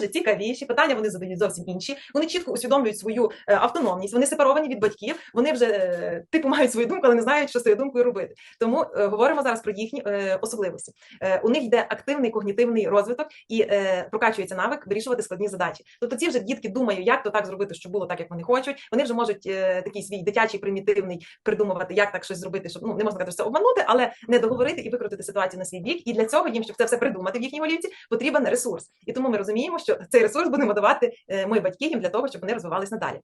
вже цікавіші, питання вони задають зовсім інші. Вони чітко усвідомлюють свою е, автономність, вони сепаровані від батьків, вони вже е, типу мають свою думку, але не знають, що з цією думкою робити. Тому е, говоримо зараз про їхні особливості. У них йде активний когнітивний розвиток і прокачується навик вирішувати складні задачі. Тобто ці вже дітки думають, як то так зробити, щоб було так, як вони хочуть. Вони вже можуть такий свій дитячий примітивний придумувати, як так щось зробити, щоб ну не можна сказати, що це обманути, але не договорити і викрутити ситуацію на свій бік. І для цього їм, щоб це все придумати в їхній голівці, потрібен ресурс. І тому ми розуміємо, що цей ресурс будемо давати е, ми батьки їм для того, щоб вони розвивались надалі.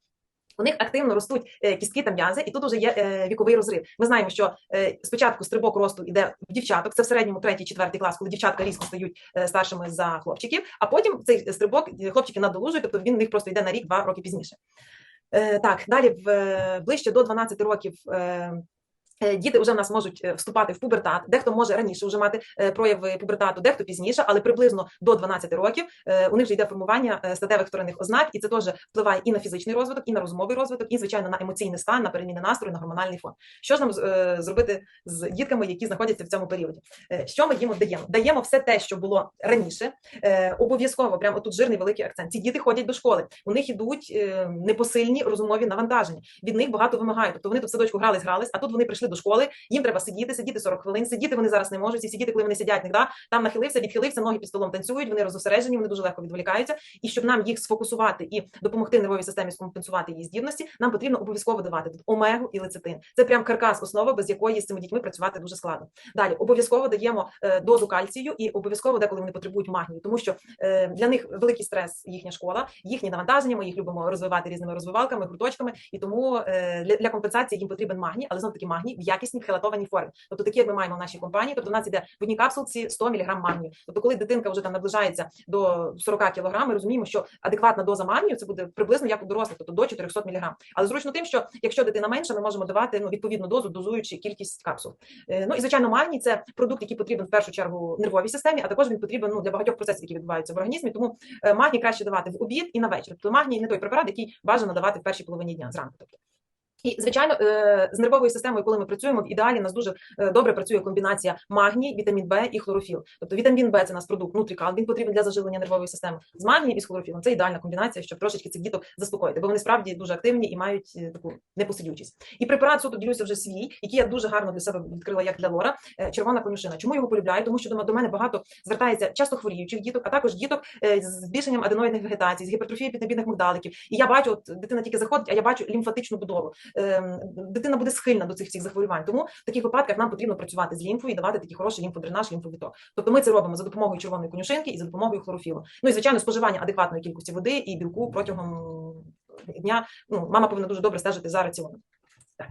У них активно ростуть е, кістки та м'язи, і тут вже є е, віковий розрив. Ми знаємо, що спочатку стрибок росту йде в дівчаток, це в середньому третій, четвертий клас, коли дівчатка різко стають старшими за хлопчиків, а потім цей стрибок хлопчики надолужують, тобто він в них просто йде на рік-два роки пізніше. Так, далі в ближче до 12 років. Е, Діти вже в нас можуть е, вступати в пубертат. Дехто може раніше вже мати е, прояви пубертату, дехто пізніше, але приблизно до 12 років у них вже йде формування статевих вторинних ознак, і це теж впливає і на фізичний розвиток, і на розумовий розвиток, і звичайно на емоційний стан, на переміни настрою, на гормональний фон. Що ж нам зробити з дітками, які знаходяться в цьому періоді? Що ми їм даємо? Даємо все те, що було раніше. Обов'язково, прямо тут жирний великий акцент. Ці діти ходять до школи. У них ідуть непосильні розумові навантаження. Від них багато вимагають. Тобто вони тут в садочку грались, грались, а тут вони прийшли до школи. Їм треба сидіти, сидіти 40 хвилин. Сидіти вони зараз не можуть. І сидіти, коли вони сидять, не да? там нахилився, відхилився, ноги під столом танцюють. Вони розосереджені, вони дуже легко відволікаються. І щоб нам їх сфокусувати і допомогти нервовій системі скомпенсувати її здібності, нам потрібно обов'язково давати тут омегу і лецитин. Це прям каркас, основа, без якої з цими дітьми працювати дуже складно. Далі обов'язково даємо е, дозу кальцію і обов'язково деколи вони потребують магнію, тому що е, для них великий стрес їхня школа, їхні навантаження. Ми їх любимо розвивати різними розвивалками, гурточками, і тому е, для компенсації їм потрібен магній, але знов таки магній в якісній хелатованій формі. Тобто такі як ми маємо в нашій компанії. Тобто, в нас іде в одній капсулці 100 мг магнію. Тобто, коли дитинка вже там наближається до 40 кг, ми розуміємо, що адекватна доза магнію це буде приблизно як у дорослих, тобто до 400 мг. Але зручно тим, що якщо дитина менша, ми можемо давати ну відповідну дозу, дозуючи кількість капсул. Е, Ну і звичайно, магній це продукт, який потрібен в першу чергу нервовій системі, а також він потрібен ну для багатьох процесів, які відбуваються в організмі. Тому е, магній краще давати в обід і на вечір. Тобто магній не той препарат, який бажано давати в першій половині дня зранку. Тобто. І звичайно, е, з нервовою системою, коли ми працюємо, в ідеалі нас дуже е, добре працює комбінація магній, вітамін Б і хлорофіл. Тобто вітамін Б це у нас продукт нутрікал, він потрібен для заживлення нервової системи. З магнієм і з хлорофілом це ідеальна комбінація, щоб трошечки цих діток заспокоїти, бо вони справді дуже активні і мають е, таку непосидючість. І препарат суто ділюся вже свій, який я дуже гарно для себе відкрила як для Лора. Червона конюшина. Чому його полюбляю? Тому що до мене багато звертається часто хворіючих діток, а також діток з збільшенням аденоїдних вегетацій, з гіпертрофією піднебідних мигдаликів. І я бачу, от дитина тільки заходить, а я бачу лімфатичну будову. Ем, Дитина буде схильна до цих всіх захворювань. Тому в таких випадках нам потрібно працювати з лімфою і давати такий хороший лімфодренаж, лімфовіток. Тобто ми це робимо за допомогою червоної конюшинки і за допомогою хлорофілу. Ну і звичайно, споживання адекватної кількості води і білку протягом дня. Ну, мама повинна дуже добре стежити за раціоном. Так,